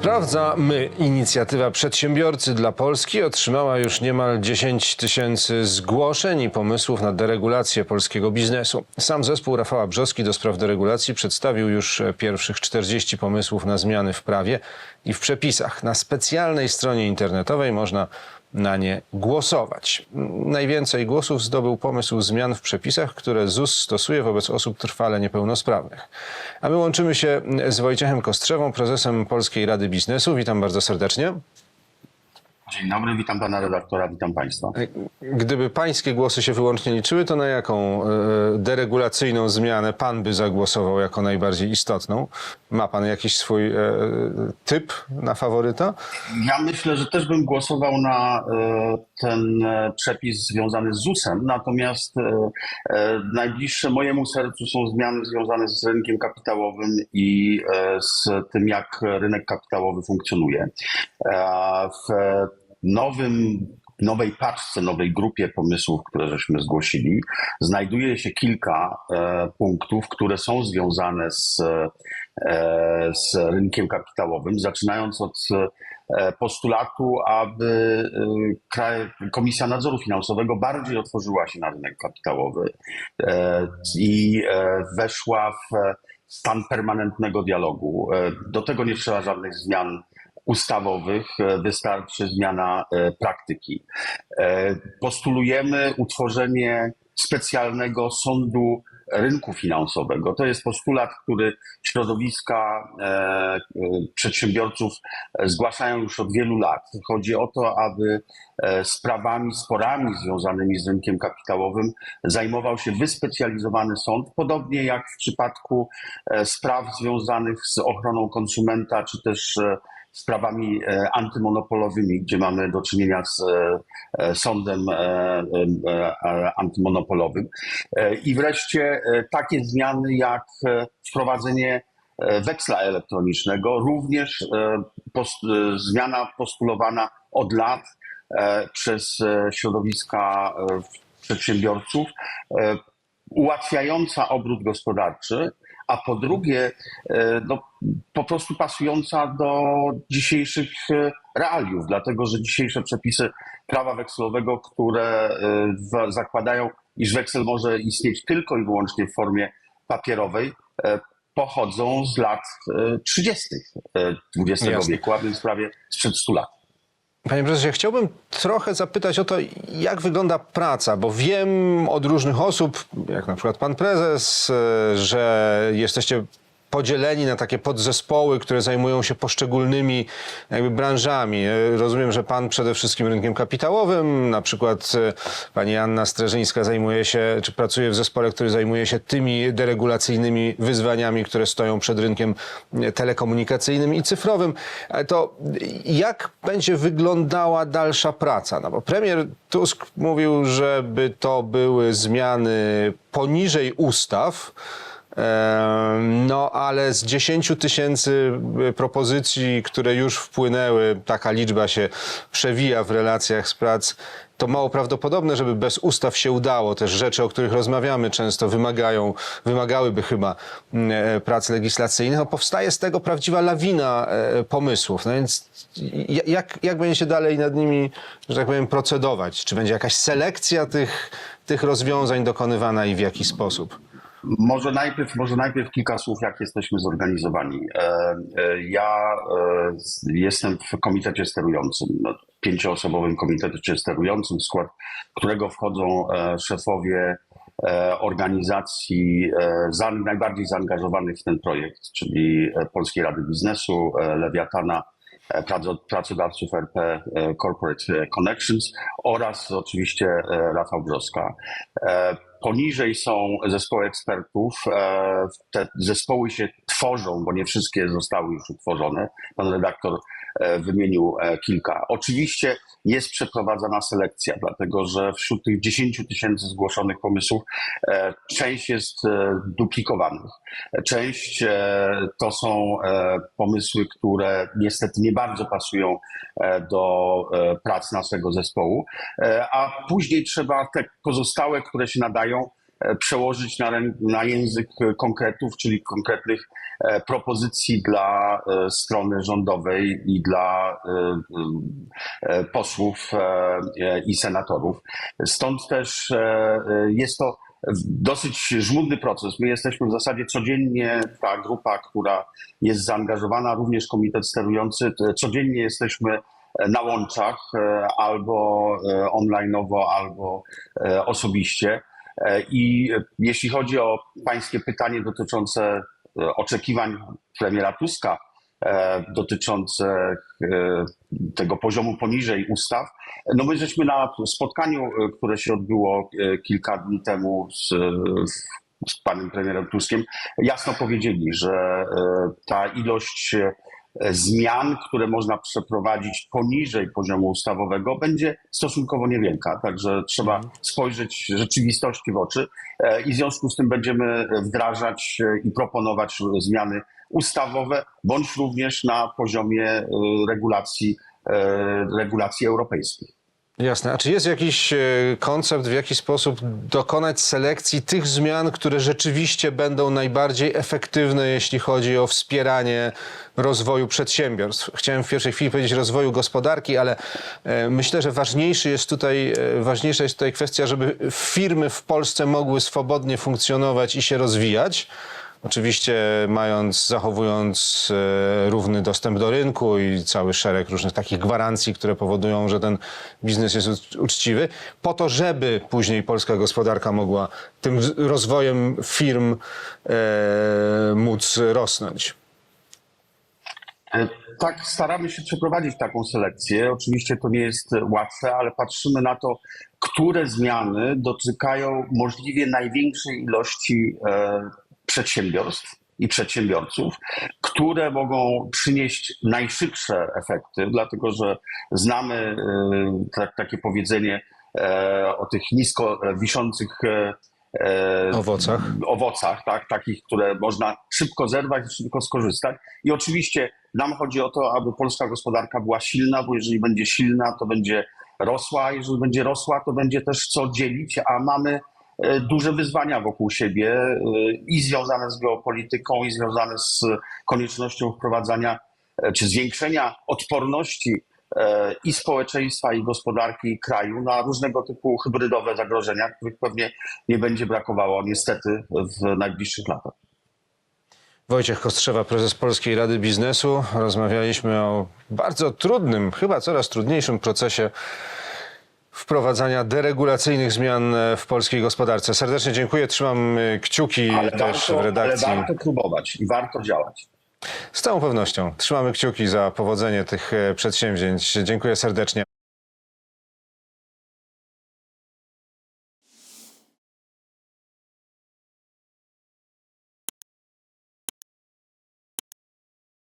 Sprawdza my. Inicjatywa Przedsiębiorcy dla Polski otrzymała już niemal 10 tysięcy zgłoszeń i pomysłów na deregulację polskiego biznesu. Sam zespół Rafała Brzoski do spraw deregulacji przedstawił już pierwszych 40 pomysłów na zmiany w prawie i w przepisach. Na specjalnej stronie internetowej można na nie głosować. Najwięcej głosów zdobył pomysł zmian w przepisach, które ZUS stosuje wobec osób trwale niepełnosprawnych. A my łączymy się z Wojciechem Kostrzewą, prezesem Polskiej Rady Biznesu. Witam bardzo serdecznie. Dzień dobry, witam pana redaktora, witam państwa. Gdyby pańskie głosy się wyłącznie liczyły, to na jaką e, deregulacyjną zmianę pan by zagłosował jako najbardziej istotną? Ma pan jakiś swój e, typ na faworyta? Ja myślę, że też bym głosował na e, ten e, przepis związany z ZUS-em, natomiast e, e, najbliższe mojemu sercu są zmiany związane z rynkiem kapitałowym i e, z tym, jak rynek kapitałowy funkcjonuje. E, W nowym nowej paczce, nowej grupie pomysłów, które żeśmy zgłosili, znajduje się kilka e, punktów, które są związane z, e, z rynkiem kapitałowym, zaczynając od e, postulatu, aby e, kraj, Komisja Nadzoru Finansowego bardziej otworzyła się na rynek kapitałowy e, i weszła w stan permanentnego dialogu. Do tego nie trzeba żadnych zmian ustawowych, e, wystarczy zmiana e, praktyki. E, Postulujemy utworzenie specjalnego sądu rynku finansowego. To jest postulat, który środowiska przedsiębiorców zgłaszają już od wielu lat. Chodzi o to, aby sprawami, sporami związanymi z rynkiem kapitałowym zajmował się wyspecjalizowany sąd, podobnie jak w przypadku spraw związanych z ochroną konsumenta, czy też sprawami e, antymonopolowymi, gdzie mamy do czynienia z e, e, sądem antymonopolowym. I wreszcie takie zmiany jak wprowadzenie weksla elektronicznego, również post, zmiana postulowana od lat przez środowiska przedsiębiorców, ułatwiająca obrót gospodarczy, a po drugie, e, no, po prostu pasująca do dzisiejszych e, realiów, dlatego że dzisiejsze przepisy prawa wekslowego, które e, zakładają, iż weksel może istnieć tylko i wyłącznie w formie papierowej, pochodzą z lat e, 30. e, XX Jasne. wieku, a więc prawie sprzed 100 lat. Panie prezesie, chciałbym trochę zapytać o to, jak wygląda praca, bo wiem od różnych osób, jak na przykład pan prezes, e, że jesteście podzieleni na takie podzespoły, które zajmują się poszczególnymi jakby branżami. E, Rozumiem, że pan przede wszystkim rynkiem kapitałowym, na przykład e, pani Anna Streżyńska zajmuje się, czy pracuje w zespole, który zajmuje się tymi deregulacyjnymi wyzwaniami, które stoją przed rynkiem e, telekomunikacyjnym i cyfrowym. To jak będzie wyglądała dalsza praca? No bo premier Tusk mówił, żeby to były zmiany poniżej ustaw, No, ale z 10 tysięcy y, propozycji, które już wpłynęły, taka liczba się przewija w relacjach z prac, to mało prawdopodobne, żeby bez ustaw się udało. Też rzeczy, o których rozmawiamy, często wymagają, wymagałyby chyba mm, e, prac legislacyjnych. No, powstaje z tego prawdziwa lawina e, pomysłów. No więc jak, jak będziecie dalej nad nimi, że tak powiem, procedować? Czy będzie jakaś selekcja tych, tych rozwiązań dokonywana i w jaki sposób? Może najpierw, może najpierw kilka słów, jak jesteśmy zorganizowani. E, e, Ja e, jestem w komitecie sterującym, no, pięcioosobowym komitecie sterującym, w skład którego wchodzą szefowie organizacji za, najbardziej zaangażowanych w ten projekt, czyli Polskiej Rady Biznesu, Lewiatana, pracodawców RP e, Corporate Connections oraz oczywiście e, Rafał Brzoska. E, Poniżej są zespoły ekspertów. Te zespoły się tworzą, bo nie wszystkie zostały już utworzone. Pan redaktor wymienił e, kilka. Oczywiście jest przeprowadzana selekcja, dlatego że wśród tych 10 tysięcy zgłoszonych pomysłów e, część jest e, duplikowanych. Część e, to są e, pomysły, które niestety nie bardzo pasują e, do e, prac naszego zespołu, E, a później trzeba te pozostałe, które się nadają, e, przełożyć na, na język e, konkretów, czyli konkretnych e, propozycji dla e, strony rządowej i dla e, e, posłów e, e, i senatorów. Stąd też e, e, jest to dosyć żmudny proces. My jesteśmy w zasadzie codziennie, ta grupa, która jest zaangażowana, również komitet sterujący, codziennie jesteśmy na łączach e, albo e, online'owo, albo e, osobiście. E, I jeśli chodzi o pańskie pytanie dotyczące e, oczekiwań premiera Tuska, e, dotyczące tego poziomu poniżej ustaw, no my żeśmy na spotkaniu, które się odbyło kilka dni temu z, z panem premierem Tuskiem, jasno powiedzieli, że ta ilość zmian, które można przeprowadzić poniżej poziomu ustawowego, będzie stosunkowo niewielka. Także trzeba spojrzeć rzeczywistości w oczy e, i w związku z tym będziemy wdrażać e, i proponować zmiany ustawowe, bądź również na poziomie e, regulacji, e, regulacji europejskiej. Jasne. A czy jest jakiś e, koncept, w jaki sposób dokonać selekcji tych zmian, które rzeczywiście będą najbardziej efektywne, jeśli chodzi o wspieranie rozwoju przedsiębiorstw? Chciałem w pierwszej chwili powiedzieć rozwoju gospodarki, ale e, myślę, że ważniejszy jest tutaj, e, ważniejsza jest tutaj kwestia, żeby firmy w Polsce mogły swobodnie funkcjonować i się rozwijać. Oczywiście mając, zachowując e, równy dostęp do rynku i cały szereg różnych takich gwarancji, które powodują, że ten biznes jest ucz- uczciwy, po to, żeby później polska gospodarka mogła tym rozwojem firm e, móc rosnąć. E, Tak, staramy się przeprowadzić taką selekcję. Oczywiście to nie jest łatwe, ale patrzymy na to, które zmiany dotykają możliwie największej ilości e, przedsiębiorstw i przedsiębiorców, które mogą przynieść najszybsze efekty, dlatego że znamy e, tak, takie powiedzenie e, o tych nisko wiszących e, e, Owocach. owocach, tak, takich, które można szybko zerwać i szybko skorzystać. I oczywiście nam chodzi o to, aby polska gospodarka była silna, bo jeżeli będzie silna, to będzie rosła, a jeżeli będzie rosła, to będzie też co dzielić, a mamy duże wyzwania wokół siebie e, i związane z geopolityką, i związane z koniecznością wprowadzania e, czy zwiększenia odporności e, i społeczeństwa, i gospodarki, i kraju na różnego typu hybrydowe zagrożenia, których pewnie nie będzie brakowało niestety w najbliższych latach. Wojciech Kostrzewa, prezes Polskiej Rady Biznesu. Rozmawialiśmy o bardzo trudnym, chyba coraz trudniejszym procesie wprowadzania deregulacyjnych zmian e, w polskiej gospodarce. Serdecznie dziękuję, trzymam e, kciuki Ale też warto, w ale redakcji. warto próbować i warto działać. Z całą pewnością trzymamy kciuki za powodzenie tych e, przedsięwzięć. Dziękuję serdecznie.